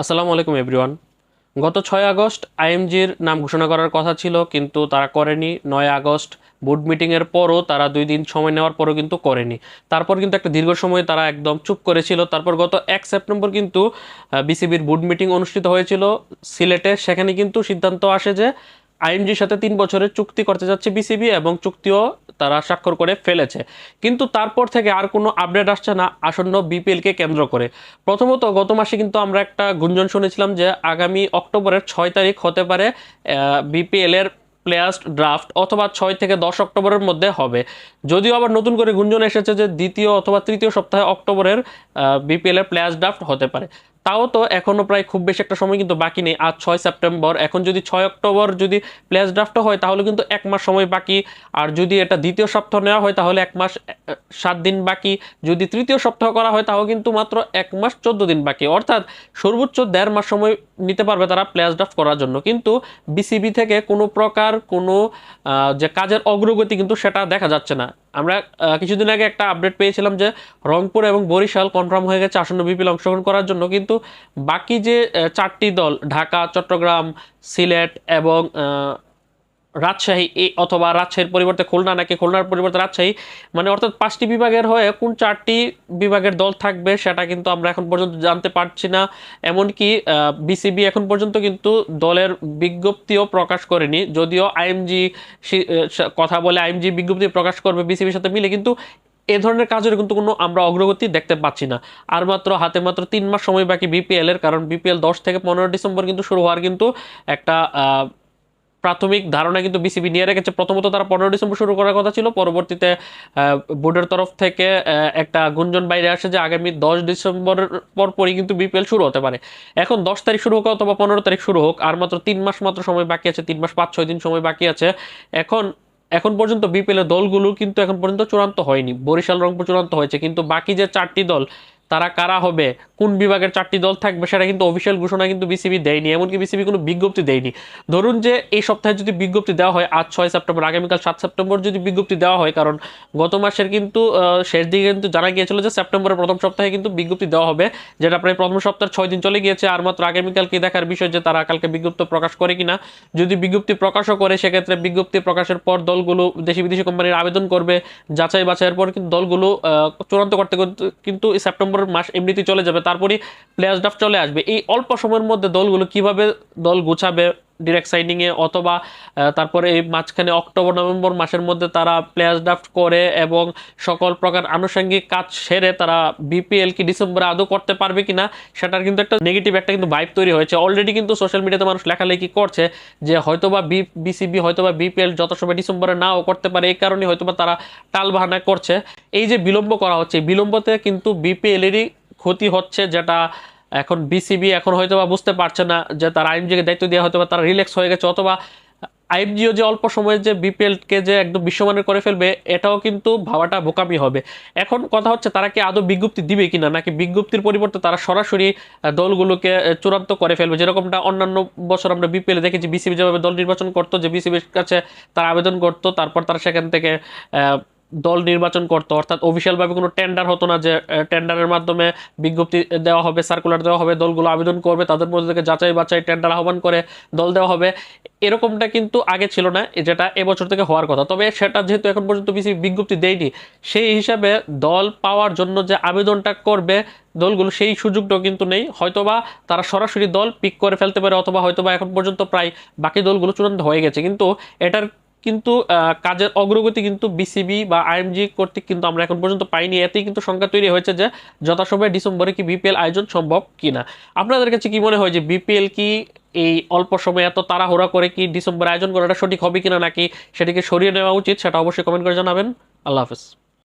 আসসালামু আলাইকুম এভরিওয়ান গত ছয় আগস্ট আইএমজির নাম ঘোষণা করার কথা ছিল, কিন্তু তারা করেনি। নয় আগস্ট বোর্ড মিটিংয়ের পরও তারা দুই দিন সময় নেওয়ার পরও কিন্তু করেনি। তারপর কিন্তু একটা দীর্ঘ সময় তারা একদম চুপ করেছিল। তারপর গত এক সেপ্টেম্বর কিন্তু বিসিবির বোর্ড মিটিং অনুষ্ঠিত হয়েছিল সিলেটে। সেখানে কিন্তু সিদ্ধান্ত আসে যে আইএমজির সাথে তিন বছরের চুক্তি করতে যাচ্ছে বিসিবি এবং চুক্তিও তারা স্বাক্ষর করে ফেলেছে। কিন্তু তারপর থেকে আর কোনো আপডেট আসছে না আসন্ন বিপিএলকে কেন্দ্র করে। প্রথমত গত মাসে কিন্তু আমরা একটা গুঞ্জন শুনেছিলাম যে আগামী অক্টোবরের ছয় তারিখ হতে পারে বিপিএল এর প্লেয়ার্স ড্রাফট অথবা ছয় থেকে দশ অক্টোবরের মধ্যে হবে। যদিও আবার নতুন করে গুঞ্জন এসেছে যে দ্বিতীয় অথবা তৃতীয় সপ্তাহে অক্টোবরের বিপিএল এর প্লেয়ার্স ড্রাফট হতে পারে। তাও তো এখনও প্রায় খুব বেশি একটা সময় কিন্তু বাকি নেই। আজ ছয় সেপ্টেম্বর এখন যদি ছয় অক্টোবর যদি প্লেয়ার্স ড্রাফটও হয়, তাহলে কিন্তু এক মাস সময় বাকি। আর যদি এটা দ্বিতীয় সপ্তাহ নেওয়া হয়, তাহলে এক মাস সাত দিন বাকি। যদি তৃতীয় সপ্তাহ করা হয় তাহলে কিন্তু মাত্র এক মাস চোদ্দ দিন বাকি। অর্থাৎ সর্বোচ্চ দেড় মাস সময় নিতে পারবে তারা প্লেয়ার্স ড্রাফট করার জন্য। কিন্তু বিসিবি থেকে কোনো প্রকার কোনো যে কাজের অগ্রগতি কিন্তু সেটা দেখা যাচ্ছে না। আমরা কিছুদিন আগে একটা আপডেট পেয়েছিলাম যে রংপুর এবং বরিশাল কনফার্ম হয়ে গেছে আসন্ন বিপিএল অংশগ্রহণ করার জন্য। কিন্তু বাকি যে চারটি দল, ঢাকা, চট্টগ্রাম, সিলেট এবং রাজশাহী এই অথবা রাজশাহীর পরিবর্তে খুলনা নাকি খুলনার পরিবর্তে রাজশাহী মানে অর্থাৎ পাঁচটি বিভাগের হয়ে কোন চারটি বিভাগের দল থাকবে সেটা কিন্তু আমরা এখন পর্যন্ত জানতে পারছি না। এমনকি বিসিবি এখন পর্যন্ত কিন্তু দলের বিজ্ঞপ্তিও প্রকাশ করেনি। যদিও আইএমজি কথা বলে আইএমজি বিজ্ঞপ্তি প্রকাশ করবে বিসিবির সাথে মিলে, কিন্তু এ ধরনের কাজের কিন্তু কোনো আমরা অগ্রগতি দেখতে পাচ্ছি না। আর মাত্র, হাতে মাত্র তিন মাস সময় বাকি বিপিএল এর কারণ বিপিএল দশ থেকে পনেরো ডিসেম্বর কিন্তু শুরু হওয়ার কিন্তু একটা প্রাথমিক ধারণা কিন্তু বিসিবি নিয়ে রেখেছে। প্রথমত তারা পনেরো ডিসেম্বর শুরু করার কথা ছিল। পরবর্তীতে বোর্ডের তরফ থেকে একটা গুঞ্জন বাইরে আসে যে আগামী দশ ডিসেম্বরের পরপরই কিন্তু বিপিএল শুরু হতে পারে। এখন দশ তারিখ শুরু হোক অথবা পনেরো তারিখ শুরু হোক, আর মাত্র তিন মাস মাত্র সময় বাকি আছে, তিন মাস পাঁচ, ছয় দিন সময় বাকি আছে। এখন এখন পর্যন্ত বিপিএলের দলগুলো কিন্তু এখন পর্যন্ত চূড়ান্ত হয়নি। বরিশাল, রংপুর চূড়ান্ত হয়েছে। কিন্তু বাকি যে চারটি দল তারা কারা হবে, কোন বিভাগের চারটি দল থাকবে সেটা কিন্তু অফিসিয়াল ঘোষণা কিন্তু বিসিবি দেয়নি, এমনকি বিসিবি কোনো বিজ্ঞপ্তি দেয়নি। ধরুন যে এই সপ্তাহে যদি বিজ্ঞপ্তি দেওয়া হয়, আজ ছয় সেপ্টেম্বর, আগামীকাল সাত সেপ্টেম্বর যদি বিজ্ঞপ্তি দেওয়া হয়, কারণ গত মাসের কিন্তু শেষ দিকে কিন্তু জানা গিয়েছিল যে সেপ্টেম্বরের প্রথম সপ্তাহে কিন্তু বিজ্ঞপ্তি দেওয়া হবে, যেটা প্রায় প্রথম সপ্তাহের ছয় দিন চলে গিয়েছে, আর মাত্র আগামীকালকে দেখার বিষয় যে তারা কালকে বিজ্ঞপ্তি প্রকাশ করে কিনা। যদি বিজ্ঞপ্তি প্রকাশও করে, সেক্ষেত্রে বিজ্ঞপ্তি প্রকাশের পর দলগুলো দেশি বিদেশি কোম্পানির আবেদন করবে যাচাই বাছাইয়ের পর কিন্তু দলগুলো চূড়ান্ত করতে কিন্তু এই সেপ্টেম্বর মাস এমনিতেই চলে যাবে, তারপরেই প্লেয়ার্স ড্রাফট চলে আসবে। এই অল্প সময়ের মধ্যে দলগুলো কীভাবে দল গুছাবে ডিরেক্ট সাইনিংয়ে অথবা তারপরে এই মাঝখানে অক্টোবর, নভেম্বর মাসের মধ্যে তারা প্লেয়ার্স ড্রাফট করে এবং সকল প্রকার আনুষঙ্গিক কাজ সেরে তারা বিপিএল কি ডিসেম্বরে আদৌ করতে পারবে কি না সেটার কিন্তু একটা নেগেটিভ একটা কিন্তু ভাইব তৈরি হয়েছে। অলরেডি কিন্তু সোশ্যাল মিডিয়াতে মানুষ লেখালেখি করছে যে হয়তোবা বি বিসিবি হয়তোবা বিপিএল যত সময় ডিসেম্বরে নাও করতে পারে, এই কারণে হয়তোবা তারা টাল টালবাহানা করছে। এই যে বিলম্ব করা হচ্ছে বিলম্বতে কিন্তু বিপিএলেরই ক্ষতি হচ্ছে যেটা এখন বিসিবি এখন হয়তো বা বুঝতে পারছে না যে তার আইএমজিকে দায়িত্ব দেওয়া হয়তো বা তারা রিল্যাক্স হয়ে গেছে, অথবা আইএমজিও যে অল্প সময়ে যে বিপিএলকে যে একদম বিশ্বমানের করে ফেলবে, এটাও কিন্তু ভাবাটা বোকামি হবে। এখন কথা হচ্ছে তারা কি আদৌ বিজ্ঞপ্তি দিবে কিনা, নাকি বিজ্ঞপ্তির পরিবর্তে তারা সরাসরি দলগুলোকে চূড়ান্ত করে ফেলবে? যেরকমটা অন্যান্য বছর আমরা বিপিএল দেখেছি বিসিবি যেভাবে দল নির্বাচন করতো, যে বিসিবির কাছে তারা আবেদন করতো, তারপর তারা সেখান থেকে দল নির্বাচন করতো, অর্থাৎ অফিসিয়ালভাবে কোনো টেন্ডার হতো না যে টেন্ডারের মাধ্যমে বিজ্ঞপ্তি দেওয়া হবে সার্কুলার দেওয়া হবে, দলগুলো আবেদন করবে, তাদের মধ্যে থেকে যাচাই বাছাই টেন্ডার আহ্বান করে দল দেওয়া হবে। এরকমটা কিন্তু আগে ছিল না, যেটা এবছর থেকে হওয়ার কথা। তবে সেটা যেহেতু এখন পর্যন্ত বিসিবি বিজ্ঞপ্তি দেয়নি, সেই হিসাবে দল পাওয়ার জন্য যে আবেদনটা করবে দলগুলো, সেই সুযোগটাও কিন্তু নেই। হয়তোবা তারা সরাসরি দল পিক করে ফেলতে পারে, অথবা হয়তোবা এখন পর্যন্ত প্রায় বাকি দলগুলো চূড়ান্ত হয়ে গেছে। কিন্তু এটার কিন্তু কাজের অগ্রগতি কিন্তু বিসিবি বা আইএমজি কর্তৃক কিন্তু আমরা এখন পর্যন্ত পাইনি। এতেই কিন্তু সংখ্যা তৈরি হয়েছে যে যথাসময়ে ডিসেম্বরে কি বিপিএল আয়োজন সম্ভব কিনা। আপনাদের কাছে কি মনে হয় যে বিপিএল কি এই অল্প সময়ে এত তাড়াহুড়া করে কি ডিসেম্বর আয়োজন করাটা সঠিক হবে কিনা নাকি সেটিকে সরিয়ে নেওয়া উচিত সেটা অবশ্যই কমেন্ট করে জানাবেন। আল্লাহ হাফেজ।